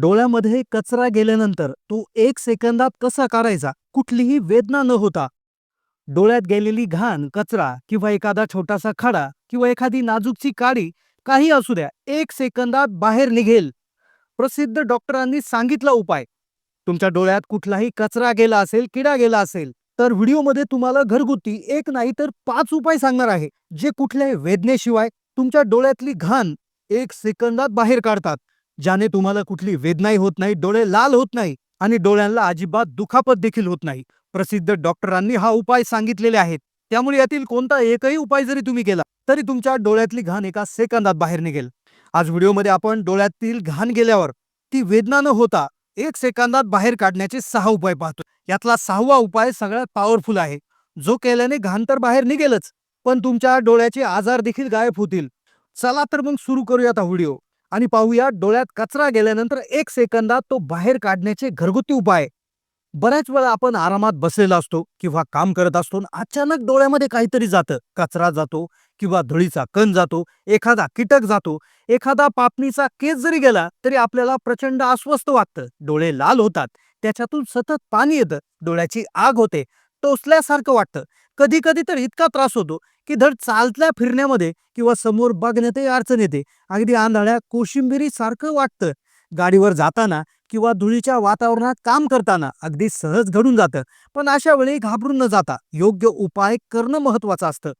डोळ्यामध्ये कचरा गेल्यानंतर तो एक सेकंदात कसा काढायचा? कुठलीही वेदना न होता. डोळ्यात गेलेली घाण कचरा किंवा एखादा छोटासा खडा किंवा एखादी नाजूकची काडी काही असू द्या एक सेकंदात बाहेर निघेल. प्रसिद्ध डॉक्टरांनी सांगितला उपाय. तुमच्या डोळ्यात कुठलाही कचरा गेला असेल किडा गेला असेल तर व्हिडिओमध्ये तुम्हाला घरगुती एक नाही तर पाच उपाय सांगणार आहे जे कुठल्याही वेदनेशिवाय तुमच्या डोळ्यातली घाण एक सेकंदात बाहेर काढतात. ज्याने तुम्हाला कुठली वेदनाही होत नाही डोळे लाल होत नाही आणि डोळ्यांना अजिबात दुखापत देखील होत नाही. प्रसिद्ध डॉक्टरांनी हा उपाय सांगितलेले आहेत. त्यामुळे यातील कोणता एकही उपाय जरी तुम्ही केला तरी तुमच्या डोळ्यातली घाण एका सेकंदात बाहेर निघेल. आज व्हिडिओमध्ये आपण डोळ्यातील घाण गेल्यावर ती वेदना न होता एक सेकंदात बाहेर काढण्याचे सहा उपाय पाहतो. यातला सहावा उपाय सगळ्यात पॉवरफुल आहे. जो केल्याने घाण तर बाहेर निघेलच पण तुमच्या डोळ्याचे आजार देखील गायब होतील. चला तर मग सुरू करूया आता व्हिडिओ. आणि पाहूया डोळ्यात कचरा गेल्यानंतर एक सेकंदात तो बाहेर काढण्याचे घरगुती उपाय. बऱ्याच वेळा आपण आरामात बसलेला असतो किंवा काम करत असतो आणि अचानक डोळ्यामध्ये काहीतरी जातं. कचरा जातो किंवा धुळीचा कण जातो एखादा कीटक जातो एखादा पापणीचा केस जरी गेला तरी आपल्याला प्रचंड अस्वस्थ वाटतं. डोळे लाल होतात त्याच्यातून सतत पाणी येतं डोळ्याची आग होते टोचल्यासारखं वाटतं. कधी कधी तर इतका त्रास होतो की धड चालत्या फिरण्यामध्ये किंवा समोर बघण्यातही अडचण येते. अगदी आंधळ्या कोशिंबिरी सारखं वाटतं. गाडीवर जाताना किंवा धुळीच्या वातावरणात काम करताना अगदी सहज घडून जातं पण अशा वेळी घाबरून न जाता योग्य उपाय करणं महत्वाचं असतं.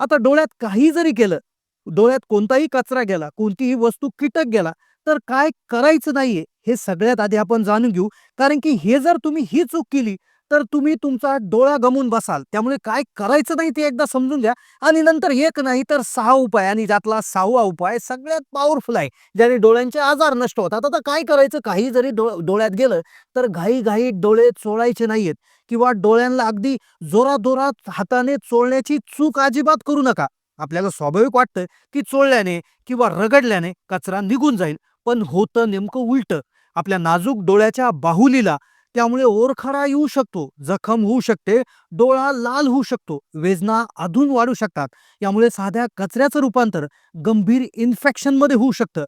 आता डोळ्यात काही जरी केलं डोळ्यात कोणताही कचरा गेला कोणतीही वस्तू कीटक गेला तर काय करायचं नाहीये हे सगळ्यात आधी आपण जाणून घेऊ. कारण की हे जर तुम्ही ही चूक केली तर तुम्ही तुमचा डोळा गमवून बसाल. त्यामुळे काय करायचं नाही ते एकदा समजून घ्या. आणि नंतर एक नाही तर सहा उपाय आणि ज्यातला सहावा उपाय सगळ्यात पॉवरफुल आहे. ज्याने डोळ्यांचे आजार नष्ट होतात. आता काय करायचं? काही जरी डो डोळ्यात गेलं तर घाई घाई डोळे चोळायचे नाहीयेत. किंवा डोळ्यांना अगदी जोरादोरात हाताने चोळण्याची चूक अजिबात करू नका. आपल्याला स्वाभाविक वाटतं की चोळल्याने किंवा रगडल्याने कचरा निघून जाईल. पण होतं नेमकं उलटं. आपल्या नाजूक डोळ्याच्या बाहुलीला त्यामुळे ओरखडा येऊ शकतो जखम होऊ शकते डोळा लाल होऊ शकतो वेदना अधून वाढू शकतात. यामुळे साध्या कचऱ्याचं रूपांतर गंभीर इन्फेक्शनमध्ये होऊ शकतं.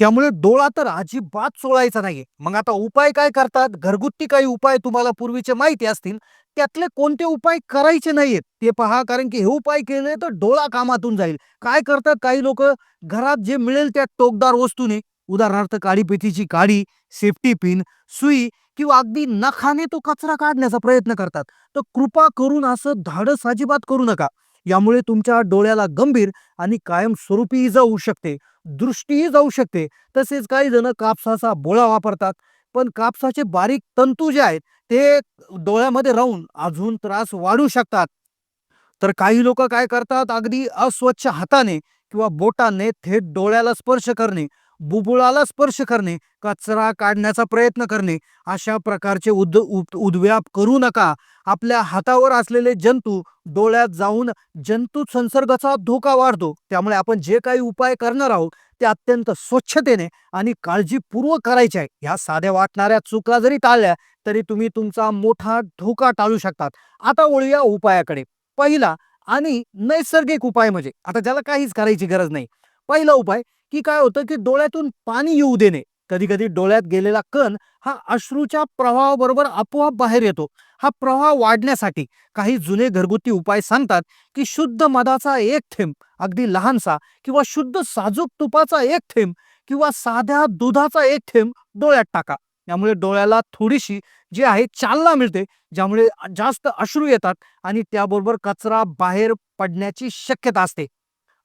त्यामुळे डोळा तर अजिबात चोळायचा नाहीये. मग आता उपाय काय करतात? घरगुती काही उपाय तुम्हाला पूर्वीचे माहिती असतील त्यातले कोणते उपाय करायचे नाहीयेत? ते पहा कारण की हे उपाय केले तर डोळा कामातून जाईल. काय करतात? काही लोक घरात जे मिळेल त्या टोकदार वस्तूने. उदाहरणार्थ काळी पेटीची काडी सेफ्टी पिन सुई किंवा अगदी नखाने तो कचरा काढण्याचा प्रयत्न करतात. तर कृपा करून असं धाडस अजिबात करू नका. यामुळे तुमच्या डोळ्याला गंभीर आणि कायमस्वरूपी इजा होऊ शकते दृष्टीही जाऊ शकते. तसेच काही जण कापसाचा बोळा वापरतात पण कापसाचे बारीक तंतू जे आहेत ते डोळ्यामध्ये राहून अजून त्रास वाढू शकतात. तर काही लोक काय करतात अगदी अस्वच्छ हाताने किंवा बोटाने थेट डोळ्याला स्पर्श करणे बुबुळाला स्पर्श करणे कचरा काढण्याचा प्रयत्न करणे अशा प्रकारचे उद उद- उद्व्याप करू नका. आपल्या हातावर असलेले जंतू डोळ्यात जाऊन जंतू संसर्गाचा धोका वाढतो. त्यामुळे आपण जे काही उपाय करणार आहोत ते अत्यंत स्वच्छतेने आणि काळजीपूर्वक करायचे आहे. ह्या साध्या वाटणाऱ्या चुका जरी टाळल्या तरी तुम्ही तुमचा मोठा धोका टाळू शकतात. आता वळूया उपायाकडे. पहिला आणि नैसर्गिक उपाय म्हणजे आता ज्याला काहीच करायची गरज नाही. पहिला उपाय की काय होतं की डोळ्यातून पाणी येऊ देणे. कधी कधी डोळ्यात गेलेला कण हा अश्रूच्या प्रवाहाबरोबर आपोआप बाहेर येतो. हा प्रवाह वाढण्यासाठी काही जुने घरगुती उपाय सांगतात की शुद्ध मधाचा एक थेंब अगदी लहानसा किंवा शुद्ध साजूक तुपाचा एक थेंब किंवा साध्या दुधाचा एक थेंब डोळ्यात टाका. यामुळे डोळ्याला थोडीशी जी आहे चालना मिळते ज्यामुळे जास्त अश्रू येतात आणि त्याबरोबर कचरा बाहेर पडण्याची शक्यता असते.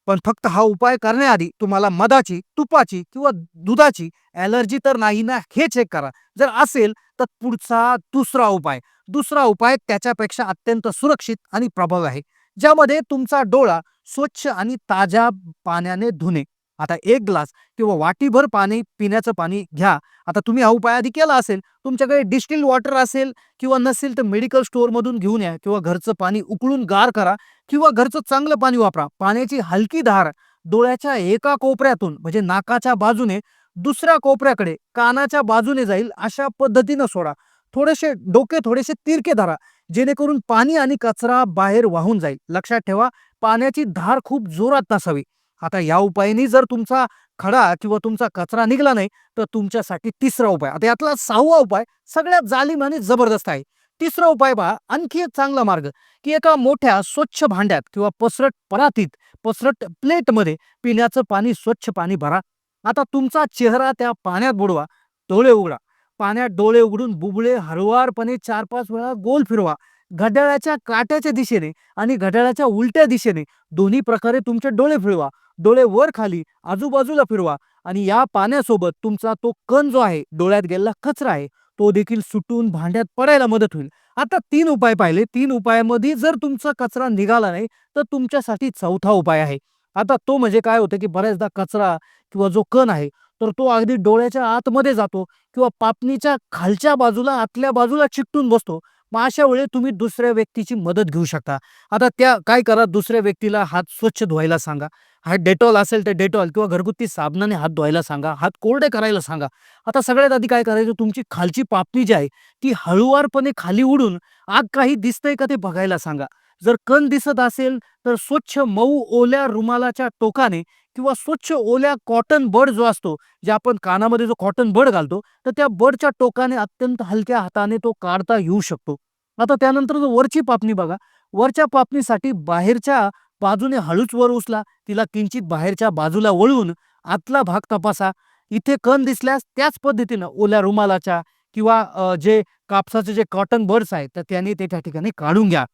पण फक्त हा उपाय करण्याआधी तुम्हाला मधाची तुपाची किंवा दुधाची ॲलर्जी तर नाही ना हे चेक करा. जर असेल तर पुढचा दुसरा उपाय. दुसरा उपाय त्याच्यापेक्षा अत्यंत सुरक्षित आणि प्रभावी आहे. ज्यामध्ये तुमचा डोळा स्वच्छ आणि ताज्या पाण्याने धुणे. आता एक ग्लास किंवा वाटीभर पाणी पिण्याचं पाणी घ्या. आता तुम्ही हा उपाय आधी केला असेल तुमच्याकडे डिस्टिल वॉटर असेल किंवा नसेल तर मेडिकल स्टोअरमधून घेऊन या किंवा घरचं पाणी उकळून गार करा किंवा घरचं चांगलं पाणी वापरा. पाण्याची हलकी धार डोळ्याच्या एका कोपऱ्यातून म्हणजे नाकाच्या बाजूने दुसऱ्या कोपऱ्याकडे कानाच्या बाजूने जाईल अशा पद्धतीनं सोडा. थोडेसे डोके थोडेसे तिरके धरा. जेणेकरून पाणी आणि कचरा बाहेर वाहून जाईल. लक्षात ठेवा पाण्याची धार खूप जोरात नसावी. आता या उपायाने जर तुमचा खडा किंवा तुमचा कचरा निघाला नाही तर तुमच्यासाठी तिसरा उपाय. आता यातला सहावा उपाय सगळ्यात जालिमाने आणि जबरदस्त आहे. तिसरा उपाय पहा आणखी एक चांगला मार्ग की एका मोठ्या स्वच्छ भांड्यात किंवा पसरट परातीत पसरट प्लेटमध्ये पिण्याचं पाणी स्वच्छ पाणी भरा. आता तुमचा चेहरा त्या पाण्यात बुडवा डोळे उघडा. पाण्यात डोळे उघडून बुबळे हळुवारपणे चार पाच वेळा गोल फिरवा. घड्याळाच्या काट्याच्या दिशेने आणि घड्याळाच्या उलट्या दिशेने दोन्ही प्रकारे तुमचे डोळे फिरवा. डोळे वर खाली आजूबाजूला फिरवा आणि या पाण्यासोबत तुमचा तो कण जो आहे डोळ्यात गेलेला कचरा आहे तो देखील सुटून भांड्यात पडायला मदत होईल. आता तीन उपाय पाहिले. तीन उपायामध्ये जर तुमचा कचरा निघाला नाही तर तुमच्यासाठी चौथा उपाय आहे. आता तो म्हणजे काय होतं की बऱ्याचदा कचरा किंवा जो कण आहे तर तो अगदी डोळ्याच्या आतमध्ये जातो किंवा पापणीच्या खालच्या बाजूला आतल्या बाजूला चिकटून बसतो. मग अशा वेळी तुम्ही दुसऱ्या व्यक्तीची मदत घेऊ शकता. आता त्या काय करा दुसऱ्या व्यक्तीला हात स्वच्छ धुवायला सांगा. हा डेटॉल असेल तर डेटॉल किंवा घरगुती साबणाने हात धुवायला सांगा हात कोरडे करायला सांगा. आता सगळ्यात आधी काय करायचं? तुमची खालची पापणी जी आहे ती हळुवारपणे खाली उडून आग काही दिसतंय का ते बघायला सांगा. जर कण दिसत असेल तर स्वच्छ मऊ ओल्या रुमालाच्या टोकाने किंवा स्वच्छ ओल्या कॉटन बड जो असतो जे आपण कानामध्ये जो कॉटन बड घालतो तर त्या बडच्या टोकाने अत्यंत हलक्या हाताने तो काढता येऊ शकतो. आता त्यानंतर जो वरची पापणी बघा. वरच्या पापणीसाठी बाहेरच्या बाजूने हळूच वर उचला तिला किंचित बाहेरच्या बाजूला वळून आतला भाग तपासा. इथे कण दिसल्यास त्याच पद्धतीनं ओल्या रुमालाच्या किंवा जे कापसाचे जे कॉटन बर्ड्स आहेत तर त्याने ते त्या ठिकाणी काढून घ्या.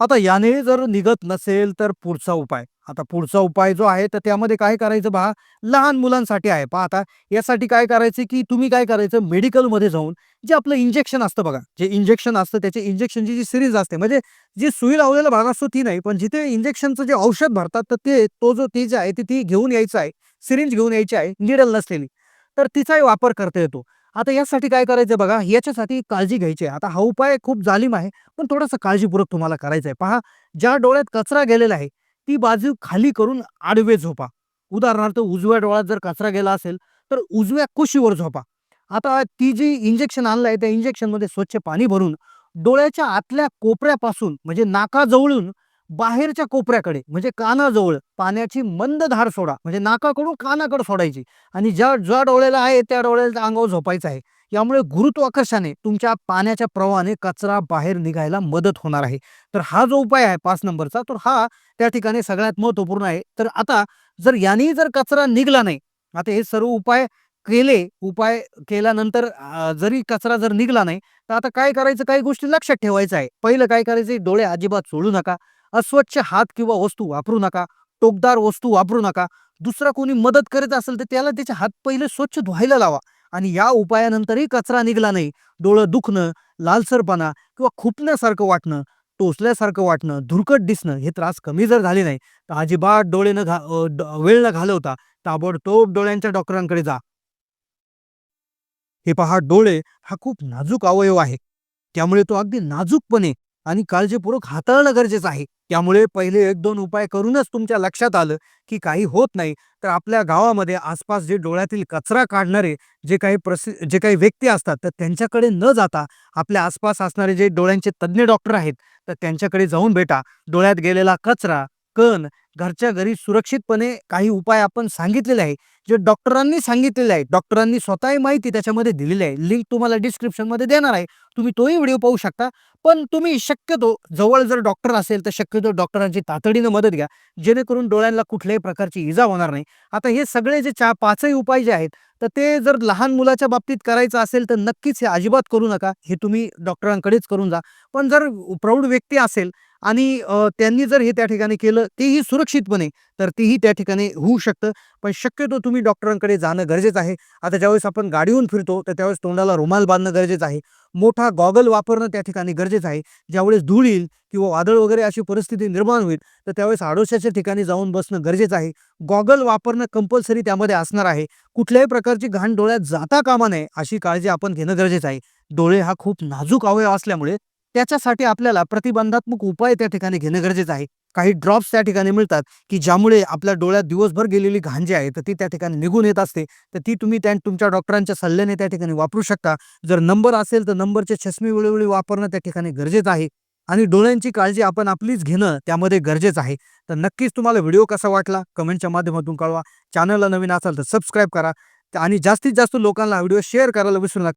आता याने जर निघत नसेल तर पुढचा उपाय. आता पुढचा उपाय जो आहे तर त्यामध्ये काय करायचं पहा? लहान मुलांसाठी आहे. पहा आता यासाठी काय करायचं की तुम्ही काय करायचं? मेडिकलमध्ये जाऊन जे आपलं इंजेक्शन असतं बघा जे इंजेक्शन असतं त्याचे इंजेक्शनची जी सिरीज असते म्हणजे जी सुई लावलेला भाग असतो ती नाही पण जिथे इंजेक्शनचं जे औषध भरतात तर ते तो जो ती जे आहे ती ती घेऊन यायचं आहे. सिरिंज घेऊन यायची आहे निडल नसलेली. तर तिचाही वापर करता येतो. आता यासाठी काय करायचं बघा याच्यासाठी काळजी घ्यायची आहे. आता हा उपाय खूप जालिम आहे पण थोडासा काळजीपूर्वक तुम्हाला करायचा आहे पहा ज्या डोळ्यात कचरा गेलेला आहे ती बाजू खाली करून आडवे झोपा. उदाहरणार्थ उजव्या डोळ्यात जर कचरा गेला असेल तर उजव्या कुशीवर झोपा. आता ती जी इंजेक्शन आणलं आहे त्या इंजेक्शनमध्ये स्वच्छ पाणी भरून डोळ्याच्या आतल्या कोपऱ्यापासून म्हणजे नाकाजवळून बाहेरच्या कोपऱ्याकडे म्हणजे कानाजवळ पाण्याची मंद धार सोडा. म्हणजे नाकाकडून कानाकडे सोडायची. आणि ज्या ज्या डोळ्याला आहे त्या डोळ्याला अंगावर झोपायचं आहे. यामुळे गुरुत्वाकर्षाने तुमच्या पाण्याच्या प्रवाहाने कचरा बाहेर निघायला मदत होणार आहे. तर हा जो उपाय आहे पाच नंबरचा तर हा त्या ठिकाणी सगळ्यात महत्त्वपूर्ण आहे. तर आता जर यांनी जर कचरा निघला नाही आता हे सर्व उपाय केले उपाय केल्यानंतर जरी कचरा जर निघला नाही तर आता काय करायचं काही गोष्टी लक्षात ठेवायचं आहे. पहिलं काय करायचं डोळे अजिबात सोडू नका. अस्वच्छ हात किंवा वस्तू वापरू नका टोकदार वस्तू वापरू नका. दुसरा कोणी मदत करत असेल तर त्याला त्याचे हात पहिले स्वच्छ धुवायला लावा आणि या उपायानंतरही कचरा निघाला नाही. डोळं दुखणं लालसरपणा किंवा खुपण्यासारखं वाटणं टोचल्यासारखं वाटणं धुरकट दिसणं हे त्रास कमी जर झाले नाही तर अजिबात डोळे न घा वेळ न घालवता ताबडतोब डोळ्यांच्या डॉक्टरांकडे जा. हे पहा डोळे हा खूप नाजूक अवयव आहे. त्यामुळे तो अगदी नाजूकपणे आणि काळजीपूर्वक हाताळणं गरजेचं आहे. त्यामुळे पहिले एक दोन उपाय करूनच तुमच्या लक्षात आलं की काही होत नाही. तर आपल्या गावामध्ये आसपास जे डोळ्यातील कचरा काढणारे जे काही प्रसि जे काही व्यक्ती असतात तर त्यांच्याकडे न जाता आपल्या आसपास असणारे जे डोळ्यांचे तज्ज्ञ डॉक्टर आहेत तर त्यांच्याकडे जाऊन भेटा. डोळ्यात गेलेला कचरा कण घरच्या घरी सुरक्षितपणे काही उपाय आपण सांगितलेले आहे जे डॉक्टरांनी सांगितलेले आहे डॉक्टरांनी स्वतःही माहिती त्याच्यामध्ये दिलेली आहे. लिंक तुम्हाला डिस्क्रिप्शनमध्ये देणार आहे. तुम्ही तोही व्हिडिओ पाहू शकता. पण तुम्ही शक्यतो जवळ जर डॉक्टर असेल तर शक्यतो डॉक्टरांची तातडीनं मदत घ्या. जेणेकरून डोळ्यांना कुठल्याही प्रकारची इजा होणार नाही. आता हे सगळे जे चा पाचही उपाय जे आहेत तर ते जर लहान मुलाच्या बाबतीत करायचं असेल तर नक्कीच हे अजिबात करू नका. हे तुम्ही डॉक्टरांकडेच करून जा. पण जर प्रौढ व्यक्ती असेल आणि त्यांनी जर हे त्या ठिकाणी केलं तेही सुरक्षितपणे तर तेही त्या ठिकाणी होऊ शकतं. पण शक्यतो तुम्ही डॉक्टरांकडे जाणं गरजेचं आहे. आता ज्यावेळेस आपण गाडीहून फिरतो तर त्यावेळेस तोंडाला रुमाल बांधणं गरजेचं आहे. मोठा गॉगल वापरणं त्या ठिकाणी गरजेचं आहे. ज्यावेळेस धूळ येईल किंवा वादळ वगैरे अशी परिस्थिती निर्माण होईल तर त्यावेळेस आडोशाच्या ठिकाणी जाऊन बसणं गरजेचं आहे. गॉगल वापरणं कंपल्सरी त्यामध्ये असणार आहे. कुठल्याही प्रकारची घाण डोळ्यात जाता कामा नये अशी काळजी आपण घेणं गरजेचं आहे. डोळे हा खूप नाजूक अवयव असल्यामुळे त्याच्यासाठी आपल्याला प्रतिबंधात्मक उपाय त्या ठिकाणी घेणं गरजेचं आहे. काही ड्रॉप्स त्या ठिकाणी मिळतात की ज्यामुळे आपल्या डोळ्यात दिवसभर गेलेली घाण जी आहे तर ती त्या ठिकाणी निघून येत असते. तर ती तुम्ही त्या तुमच्या डॉक्टरांच्या सल्ल्याने त्या ठिकाणी वापरू शकता. जर नंबर असेल तर नंबरचे चष्मे वेळोवेळी वापरणं त्या ठिकाणी गरजेचं आहे. आणि डोळ्यांची काळजी आपण आपलीच घेणं त्यामध्ये गरजेचं आहे. तर नक्कीच तुम्हाला व्हिडिओ कसा वाटला कमेंटच्या माध्यमातून कळवा. चॅनलला नवीन असाल तर सबस्क्राईब करा. आणि जास्तीत जास्त लोकांना व्हिडिओ शेअर करायला विसरू नका.